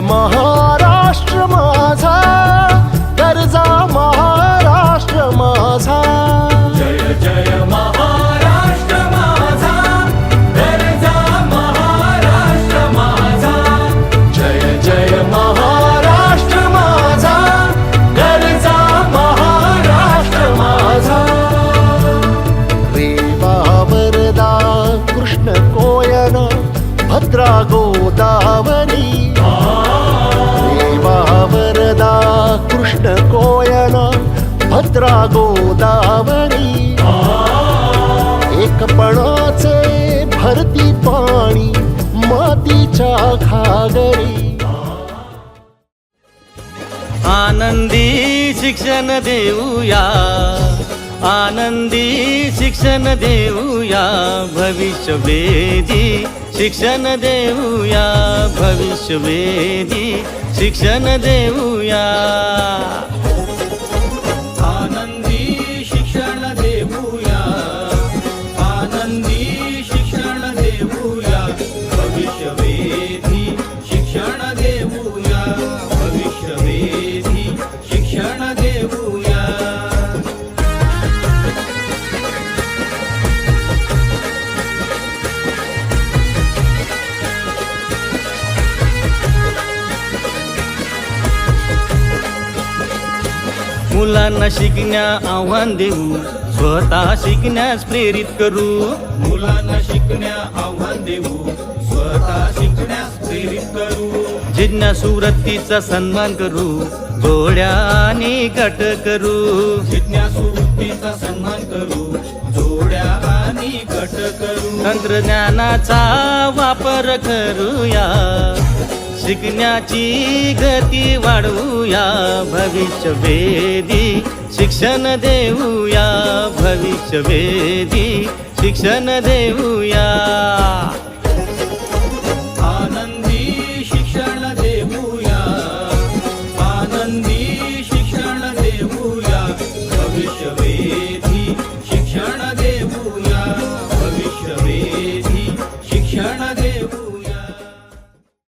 মহা कोयना भद्रा गोदावरी एकपणाचे भरती पाणी मातीच्या घागरी आनंदी शिक्षण देऊया आनंदी शिक्षण देऊया भविष्यवेधी शिक्षण देऊया भविष्यवेधी शिक्षण देऊया मुलांना शिकण्या आव्हान देऊ. स्वतः शिकण्यास प्रेरित करू. मुलांना शिकण्या आव्हान देऊ. स्वतः शिकण्यास प्रेरित करू. जिज्ञासू वृत्तीचा सन्मान करू. जोड्याने कट गट करू. जिज्ञासू वृत्तीचा सन्मान करू. जोड्याने गट करू. तंत्रज्ञानाचा वापर करूया. शिकण्याची गती वाढवूया भविष्यवेधी शिक्षण देऊया भविष्यवेधी शिक्षण देऊया.